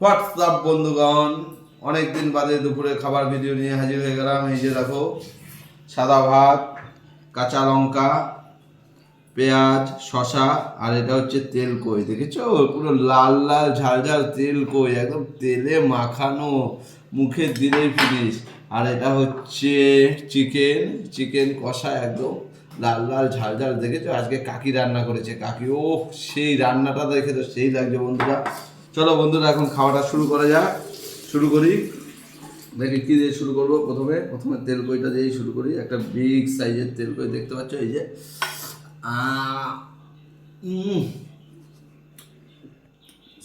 WhatsApp বন্ধুগণ? অনেক দিন বাদে দুপুরে খাবার ভিডিও নিয়ে হাজির হয়ে গেলাম। এই যে দেখো, সাদা ভাত, কাঁচা লঙ্কা, পেঁয়াজ শশা আর এটা হচ্ছে তেল কই, দেখেছ? পুরো লাল লাল ঝাল ঝাল তেল কই, একদম তেলে মাখানো মুখে দিলেই ফিনিশ আর এটা হচ্ছে চিকেন চিকেন কষা একদম লাল লাল ঝাল ঝাল, দেখেছ? আজকে কাকি রান্না করেছে, কাকি। ও সেই রান্নাটা দেখে তো সেই লাগছে বন্ধুরা। চলো বন্ধুরা, এখন খাওয়াটা শুরু করা যাক। শুরু করি। দেখি কি দিয়ে শুরু করব প্রথমে। প্রথমে তেল কইটা দিয়েই শুরু করি। একটা বিগ সাইজের তেল কই, দেখতে পাচ্ছ? এই যে।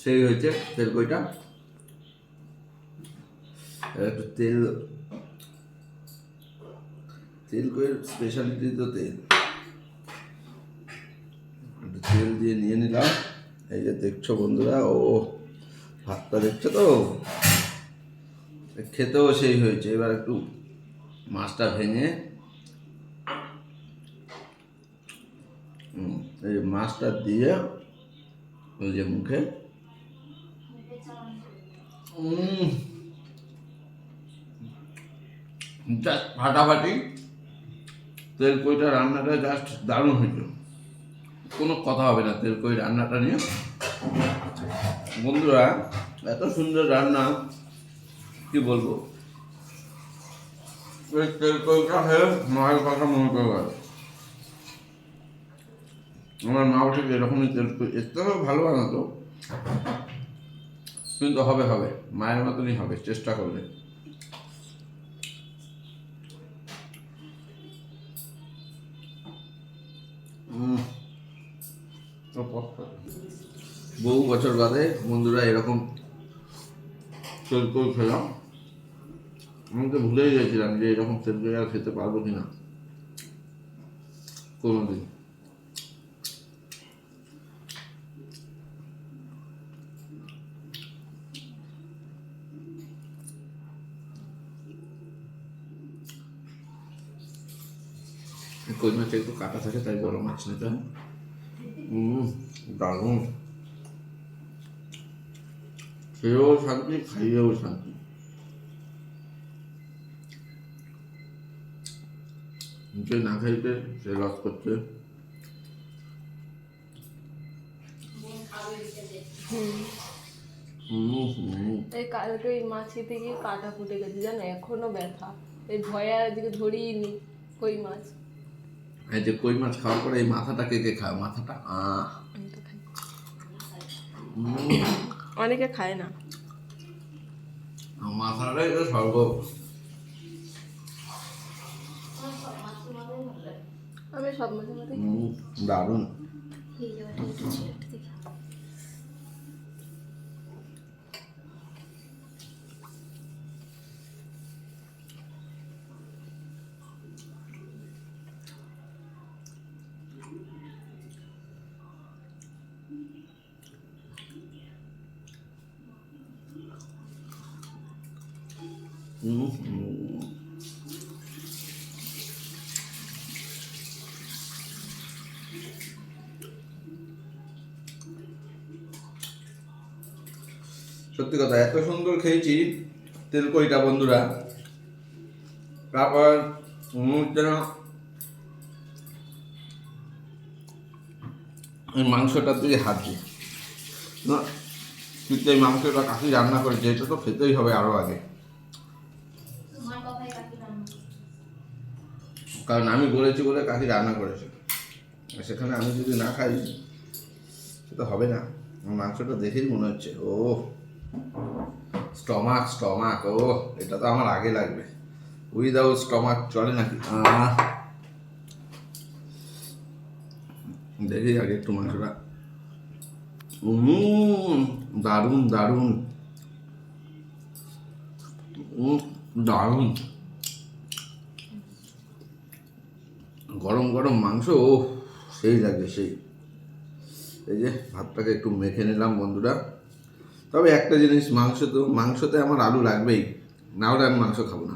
সেই হয়েছে তেল কইটা। একটু তেল তেল কইয়ের স্পেশালিটি তো তেল। তেল দিয়ে নিয়ে নিলাম। এই যে দেখছ বন্ধুরা, ও ভাতটা দেখছ তো? খেতেও সেই হয়েছে। এবার একটু মাছটা ভেঙে এই মাছটা দিয়ে ওই যে মুখে ফাটাফাটি। তেল কইটা রান্নাটা জাস্ট দারুণ হয়েছে। কোনো কথা হবে না তেল কই রান্নাটা নিয়ে। বন্ধুরা এত সুন্দর রান্না, কি বলব? মায়ের কথা আমার মা ঠিক এরকমই তেল এর থেকেও ভালো বানাতো কিন্তু হবে হবে। মায়ের মতনই হবে, চেষ্টা করলে বহু বছর বাদে বন্ধুরা এরকম তেলকই খেলাম। আমি তো ভুলেই গেছিলাম যে এরকম তেলকই আর খেতে পারব কিনা। কোনোদিন। কই মাছটা একটু কাটা থাকে, তাই বড় মাছ নিতে হয় দারুণ। খেয়েও শান্তি খাইয়েও শান্তি যে না খাইতে সে লস করছে এই কালকে ওই মাছ খেতে গিয়ে কাটা ফুটে গেছে জানো এখনও ব্যথা এই ভয়ে আর এদিকে ধরিয়ে নি কই মাছ এই যে কই মাছ খাওয়ার পরে এই মাথাটা কে কে খায় মাথাটা আহ অনেকে খায় না। মাথাটাই তো স্বর্গ আমি সব মাঝে মাঝে উম, দারুণ। সত্যি কথা, এত সুন্দর খেয়েছি তেলকইটা বন্ধুরা। তারপর মনে হচ্ছে না এই মাংসটা তুই না, কিন্তু এই মাংসটা কাকি রান্না করেছে এটা তো খেতেই হবে আরও আগে। কারণ আমি বলেছি বলে কাকি রান্না করেছে। সেখানে আমি যদি না খাই সেটা হবে না। মাংসটা দেখেই মনে হচ্ছে ও স্টমাক স্টমাক ও এটা তো আমার আগে লাগবে। উইদাউট স্টমাক চলে নাকি? দেখি আগে একটু মাংসটা। দারুণ। উম, দারুণ। গরম গরম মাংস ও সেই লাগে সেই। এই যে, ভাতটাকে একটু মেখে নিলাম বন্ধুরা। তবে একটা জিনিস, মাংস তো, মাংসতে আমার আলু লাগবেই। না হলে আমি মাংস খাব না।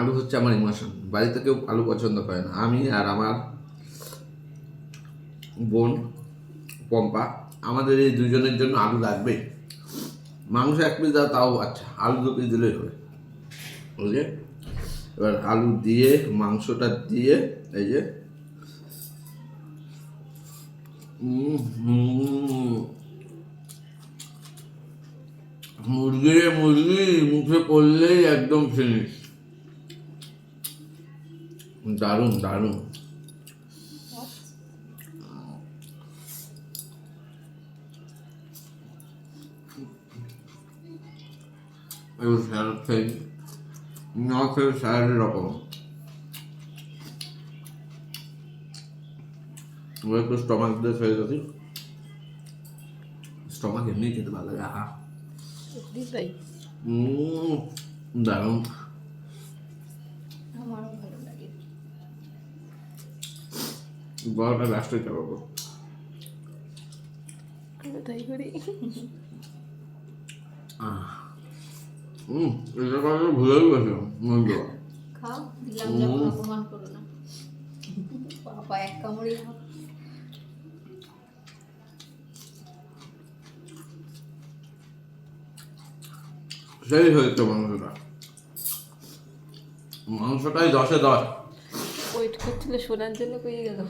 আলু হচ্ছে আমার ইমোশন। বাড়িতে কেউ আলু পছন্দ করে না। আমি আর আমার বোন, পম্পা, আমাদের এই দুজনের জন্য আলু লাগবে মাংস এক পিস দাও, তাও আচ্ছা আলু দু পিস দিলেই হবে। বুঝলে? এবার আলু দিয়ে, মাংসটা দিয়ে, এই যে। মুরগি মুরগি, মুখে পড়লেই একদম ফিনিশ দারুণ দারুণ। স্যালাড খাই না খেয়ে স্যালাডের রকম এবার একটু স্টমাক দিয়ে খেয়ে যাচ্ছি স্টমাক এমনি খেতে ভালো লাগে আহা। দারুণ। বড়টা লাস্টে খাব তাই করি। হুম এটা কথা ভুলেও গেছে মুরগি খাও দিলাম যখন অপমান করো না। বাবা এক কামড়ই খাও। সেই হয়েছে মাংসটা। মাংসটাই দশে দশ। ওয়েট করছিল শোনার জন্য কই গেল?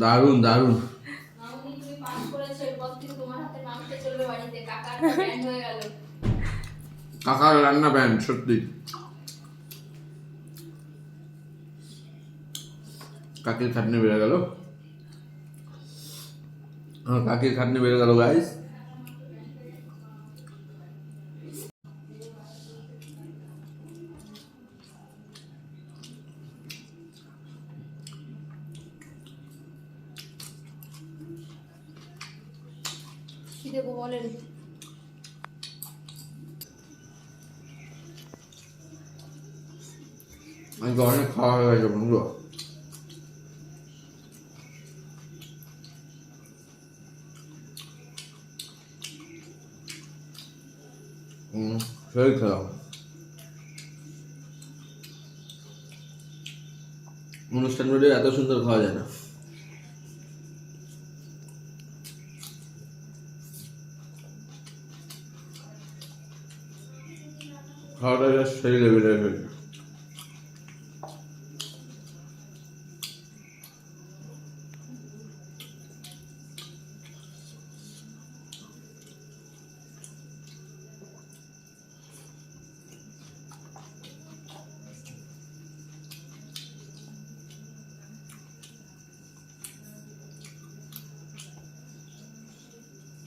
দারুণ দারুণ মামনি তুমি পাস করেছ এরপর থেকে তোমার হাতে মাংস চলবে বাড়িতে কাকার রান্না ব্যান্ড সত্যি। কাকির খাটনি বেড়ে গেল। কাকির খাটনি বেড়ে গেল গাইস বলেন? আজকে অনেক খাওয়া হয়ে গেছে বন্ধু হুম সেই খেলাম অনুষ্ঠান বাড়ি এত সুন্দর খাওয়া যায় না খাওয়াটা just সেই লেভেলের হয়েছে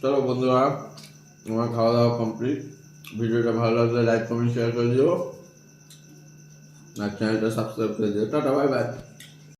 চলো বন্ধুরা, তোমার খাওয়া দাওয়া কমপ্লিট ভিডিওটা ভালো লাগলে লাইক কমেন্ট শেয়ার করে দিও। আর চ্যানেলটা সাবস্ক্রাইব করে দিও। Tata bye bye